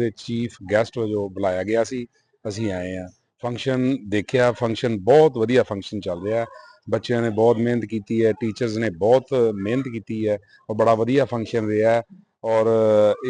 As a chief guest ਵਜੋਂ ਬੁਲਾਇਆ ਗਿਆ ਸੀ, ਅਸੀਂ ਆਏ ਆ ਫੰਕਸ਼ਨ ਦੇਖਿਆ ਫੰਕਸ਼ਨ ਬਹੁਤ ਵਧੀਆ ਫੰਕਸ਼ਨ ਚੱਲ ਰਿਹਾ। ਬੱਚਿਆਂ ਨੇ ਬਹੁਤ ਮਿਹਨਤ ਕੀਤੀ ਹੈ ਟੀਚਰਸ ਨੇ ਬਹੁਤ ਮਿਹਨਤ ਕੀਤੀ ਹੈ ਔਰ ਬੜਾ ਵਧੀਆ ਫੰਕਸ਼ਨ ਰਿਹਾ। ਔਰ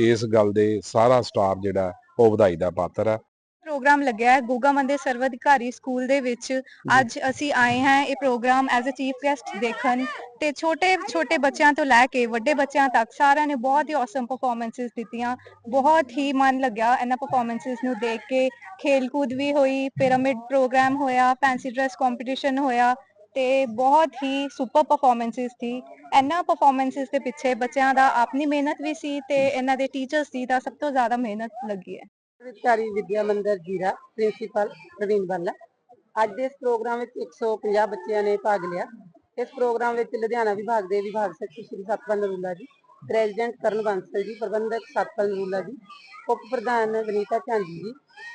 ਇਸ ਗੱਲ ਦੇ ਸਾਰਾ ਸਟਾਫ ਜਿਹੜਾ, ਉਹ ਵਧਾਈ ਦਾ ਪਾਤਰ ਹੈ ਪ੍ਰੋਗਰਾਮ ਲੱਗਿਆ ਹੈ ਗੋਗਾ ਮੰਦੇ ਸਰਵ ਅਧਿਕਾਰੀ ਸਕੂਲ ਦੇ ਵਿੱਚ। ਅੱਜ ਅਸੀਂ ਆਏ ਹਾਂ ਇਹ programme as a chief guest ਦੇਖਣ ਤੇ ਛੋਟੇ ਛੋਟੇ ਬੱਚਿਆਂ ਤੋਂ ਲੈ ਕੇ ਵੱਡੇ ਬੱਚਿਆਂ ਤੱਕ ਸਾਰਿਆਂ ਨੇ ਬਹੁਤ ਹੀ ਔਸਮ ਪਰਫਾਰਮੈਂਸਸ ਦਿੱਤੀਆਂ। ਬਹੁਤ ਹੀ ਮਨ ਲੱਗਿਆ ਇਹਨਾਂ ਪਰਫਾਰਮੈਂਸਸ ਨੂੰ ਦੇਖ ਕੇ। ਖੇਲਕੂਦ ਵੀ ਹੋਈ ਪਿਰਾਮਿਡ ਪ੍ਰੋਗਰਾਮ ਹੋਇਆ ਫੈਂਸੀ ਡਰੈਸ ਕੰਪੀਟੀਸ਼ਨ ਹੋਇਆ ਤੇ ਬਹੁਤ ਹੀ ਸੁਪਰ ਪਰਫਾਰਮੈਂਸਸ ਸੀ। ਇਹਨਾਂ ਪਰਫਾਰਮੈਂਸਸ ਦੇ ਪਿੱਛੇ ਬੱਚਿਆਂ ਦਾ ਆਪਣੀ ਮਿਹਨਤ ਵੀ ਸੀ ਤੇ ਇਹਨਾਂ ਦੇ ਟੀਚਰਸ ਦੀ ਤਾਂ ਸਭ ਤੋਂ ਜ਼ਿਆਦਾ ਮਿਹਨਤ ਲੱਗੀ ਹੈ। ਸਰਕਾਰੀ ਵਿਦਿਆ ਮੰਦਿਰ ਜੀਰਾ, ਪ੍ਰਿੰਸੀਪਲ ਪ੍ਰਵੀਨ ਬੱਲਾ। ਅੱਜ ਦੇ ਇਸ ਪ੍ਰੋਗਰਾਮ ਵਿੱਚ 150 ਬੱਚਿਆਂ ਨੇ ਭਾਗ ਲਿਆ। ਇਸ ਪ੍ਰੋਗਰਾਮ ਵਿੱਚ ਲੁਧਿਆਣਾ ਵਿਭਾਗ ਦੇ ਵਿਭਾਗ ਸਚਿਵ ਸ਼੍ਰੀ ਸਤਪਾਲ ਨਰੂਲਾ ਜੀ, ਪ੍ਰੈਜ਼ੀਡੈਂਟ ਕਰਨ ਬਾਂਸਲ ਜੀ, ਪ੍ਰਬੰਧਕ ਸਤਪਾਲ ਨਰੂਲਾ ਜੀ, ਉਪ ਪ੍ਰਧਾਨ ਵਨੀਤਾ ਚਾਂਦੀ ਜੀ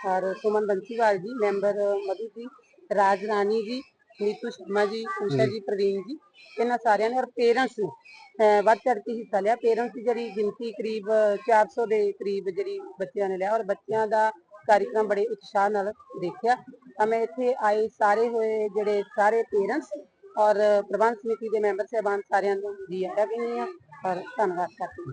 ਔਰ ਸੁਮਨ ਬੰਸੀਵਾਲ ਜੀ, ਮੈਂਬਰ ਮਧੂ ਜੀ, ਰਾਜ ਰਾਣੀ ਜੀ ਨੀਤੂ ਸ਼ਰਮਾ ਜੀ ਉਸ਼ਾ ਜੀ ਪ੍ਰਵੀਨ ਜੀ ਇਹਨਾਂ ਸਾਰਿਆਂ ਨੇ ਔਰ ਪੇਰੈਂਟਸ ਨੇ ਵੱਧ ਚੜ ਕੇ ਹਿੱਸਾ ਲਿਆ। ਪੇਰੈਂਟਸ ਦੀ ਜਿਹੜੀ ਗਿਣਤੀ ਕਰੀਬ 400 ਦੇ ਕਰੀਬ ਜਿਹੜੀ ਬੱਚਿਆਂ ਨੇ ਲਿਆ ਔਰ ਬੱਚਿਆਂ ਦਾ ਕਾਰਜਕ੍ਰਮ ਬੜੇ ਉਤਸ਼ਾਹ ਨਾਲ ਦੇਖਿਆ। ਤਾਂ ਮੈਂ ਇੱਥੇ ਆਏ ਸਾਰੇ ਹੋਏ ਜਿਹੜੇ ਸਾਰੇ ਪੇਰੈਂਟਸ ਔਰ ਪ੍ਰਬੰਧ ਸਮਿਤੀ ਦੇ ਮੈਂਬਰ ਸਹਿਬਾਨ ਸਾਰਿਆਂ ਨੂੰ ਜੀ ਆਇਆਂ ਕਹਿੰਦੀ ਹਾਂ ਔਰ ਧੰਨਵਾਦ ਕਰਦੀ